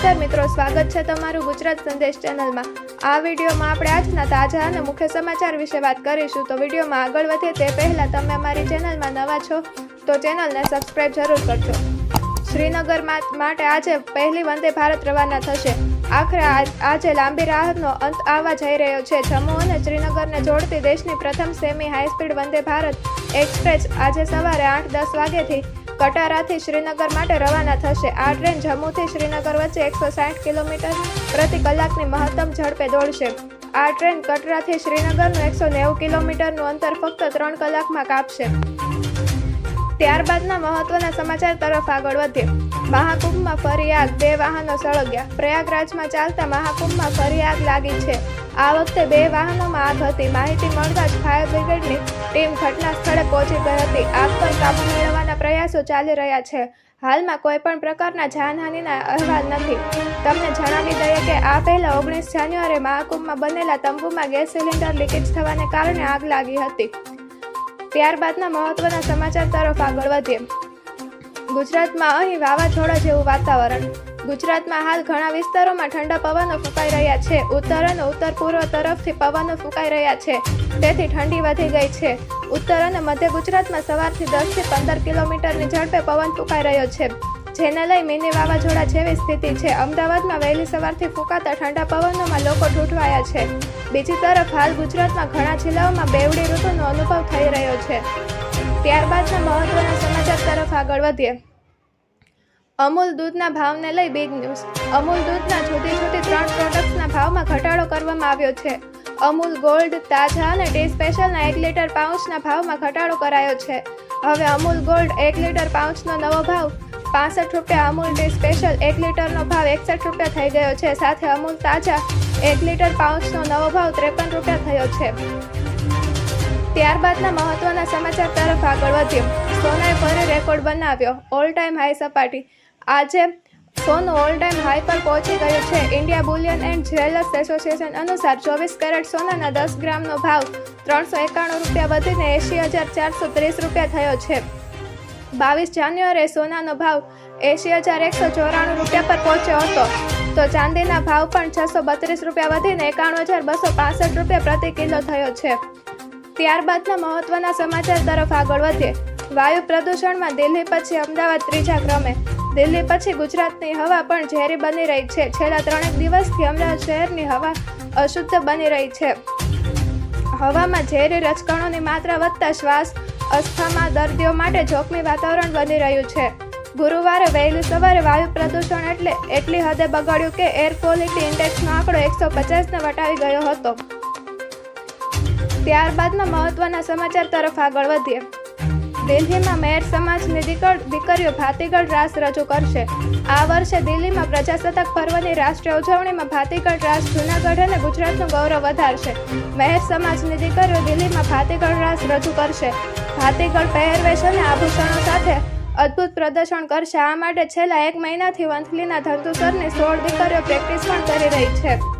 નમસ્કાર મિત્રો, સ્વાગત છે તમારું ગુજરાત સંદેશ ચેનલમાં. આ વિડીયોમાં આપણે આજના તાજા અને મુખ્ય સમાચાર વિશે વાત કરીશું. તો વિડીયોમાં આગળ વધીએ તે પહેલાં તમે અમારી ચેનલમાં નવા છો, તો ચેનલને સબસ્ક્રાઇબ જરૂર કરજો. શ્રીનગર માટે આજે પહેલી વંદે ભારત રવાના થશે. આખરે આજે લાંબી રાહતનો અંત આવવા જઈ રહ્યો છે. જમ્મુ અને શ્રીનગરને જોડતી દેશની પ્રથમ semi high speed Vande Bharat express આજે સવારે આઠ દસ વાગ્યાથી કટારાથી શ્રીનગર માટે રવાના થશે. આ ટ્રેન જમ્મુથી શ્રીનગર વચ્ચે એકસો સાઠ કિલોમીટર પ્રતિ કલાકની મહત્તમ ઝડપે દોડશે. આ ટ્રેન કટરાથી શ્રીનગરનું એકસો નેવું કિલોમીટરનું અંતર ફક્ત ત્રણ કલાકમાં કાપશે. ત્યારબાદના મહત્વના સમાચાર તરફ આગળ વધીએ. મહાકુંભમાં ફરી આગ, બે વાહનો સળગ્યા. પ્રયાગરાજમાં ચાલતા મહાકુંભમાં ફરી આગ લાગી છે. આ વખતે બે વાહનોમાં આગ હતી. માહિતી મળતા જ ફાયર બ્રિગેડની ટીમ ઘટના સ્થળે પહોંચી ગઈ હતી. આગ પર કાબુ મેળવવાના પ્રયાસો ચાલી રહ્યા છે. હાલમાં કોઈ પણ પ્રકારના જાનહાનિના અહેવાલ નથી. તમને જણાવી દઈએ કે આ પહેલા ઓગણીસ જાન્યુઆરી મહાકુંભમાં બનેલા તંબુમાં ગેસ સિલિન્ડર લીકેજ થવાને કારણે આગ લાગી હતી. ત્યારબાદના મહત્વના સમાચાર તરફ આગળ વધીએ. ગુજરાતમાં અહીં વાવાઝોડા જેવું વાતાવરણ. ગુજરાતમાં હાલ ઘણા વિસ્તારોમાં ઠંડા પવનો ફૂંકાઈ રહ્યા છે. ઉત્તર અને ઉત્તર પૂર્વ તરફથી પવનો ફૂંકાઈ રહ્યા છે. તેથી ઠંડી વધી ગઈ છે. ઉત્તર અને મધ્ય ગુજરાતમાં સવારથી દસથી પંદર કિલોમીટરની ઝડપે પવન ફૂંકાઈ રહ્યો છે. જેને લઈ મિની વાવાઝોડા જેવી સ્થિતિ છે. અમદાવાદમાં વહેલી સવારથી ફૂંકાતા ઠંડા પવનોમાં લોકો ઠૂંઠવાયા છે. બીજી તરફ હાલ ગુજરાતમાં ઘણા જિલ્લાઓમાં બેવડી ઋતુનો અનુભવ થઈ રહ્યો છે. ત્યારબાદના મહત્વના સમાચાર તરફ આગળ વધીએ. અમૂલ દૂધના ભાવને લઈ બિગ ન્યૂઝ અમૂલ દૂધના જુદી જુદી ત્રણ પ્રોડક્ટ્સના ભાવમાં ઘટાડો કરવામાં આવ્યો છે. અમૂલ ગોલ્ડ તાજા અને ટી સ્પેશિયલના એક લીટર પાઉચના ભાવમાં ઘટાડો કરાયો છે. હવે અમૂલ ગોલ્ડ એક લીટર પાઉચનો નવો ભાવ પાસઠ રૂપિયા અમૂલ ડી સ્પેશિયલ એક લીટરનો ભાવ એકસઠ રૂપિયા થઈ ગયો છે. સાથે અમૂલ તાજા એક લીટર પાઉચનો નવો ભાવ ત્રેપન રૂપિયા થયો છે. ત્યારબાદના મહત્વના સમાચાર તરફ આગળ વધ્યો સોનાએ ફરી રેકોર્ડ બનાવ્યો. ઓલ ટાઈમ હાઈ સપાટી. આજે સોનું ઓલ ટાઈમ હાઈ પર પહોંચી ગયું છે. India bullion and jewellers association અનુસાર ચોવીસ કેરેટ સોનાના દસ ગ્રામનો ભાવ ત્રણસો એકાણું રૂપિયા વધીને એંશી હજાર ચારસો ત્રીસ રૂપિયા થયો છે. બાવીસ જાન્યુઆરીએ સોનાનો ભાવ એંશી હજાર એકસો ચોરાણું રૂપિયા પર પહોંચ્યો હતો. તો ચાંદીના ભાવ પણ છસો બત્રીસ રૂપિયા વધીને એકાણું હજાર બસો પાસઠ રૂપિયા પ્રતિ કિલો થયો છે. ત્યારબાદના મહત્વના સમાચાર તરફ આગળ વધીએ. વાયુ પ્રદૂષણમાં દિલ્હી પછી અમદાવાદ ત્રીજા ક્રમે. દિલ્હી પછી ગુજરાતની હવા પણ ઝેરી બની રહી છે. છેલ્લા ત્રણેક દિવસથી અમદાવાદ શહેરની હવા અશુદ્ધ બની રહી છે. હવામાં ઝેરી રજકણોની માત્રા વધતા શ્વાસ અસ્થમા દર્દીઓ માટે જોખમી વાતાવરણ બની રહ્યું છે. ગુરુવારે વહેલી સવારે વાયુ પ્રદૂષણ એટલે એટલી હદે બગાડ્યું કે એર ક્વોલિટી ઇન્ડેક્સનો આંકડો એકસો પચાસને વટાવી ગયો હતો. ત્યારબાદના મહત્વના સમાચાર તરફ આગળ વધીએ. દિલ્હીમાં મેયર સમાજની દીકર, દીકરીઓ ભાતીગળ રાસ રજૂ કરશે. આ વર્ષે દિલ્હીમાં પ્રજાસત્તાક પર્વની રાષ્ટ્રીય ઉજવણીમાં ભાતીગળ રાસ જૂનાગઢ અને ગુજરાતનું ગૌરવ વધારશે. મેયર સમાજની દીકરીઓ દિલ્હીમાં ભાતીગળ રાસ રજૂ કરશે. ભાતીગળ પહેરવેશ અને આભૂષણો સાથે અદ્ભુત પ્રદર્શન કરશે. આ માટે છેલ્લા એક મહિનાથી વંથલીના ધંતુસરની સોળ દીકરીઓ પ્રેક્ટિસ પણ કરી રહી છે.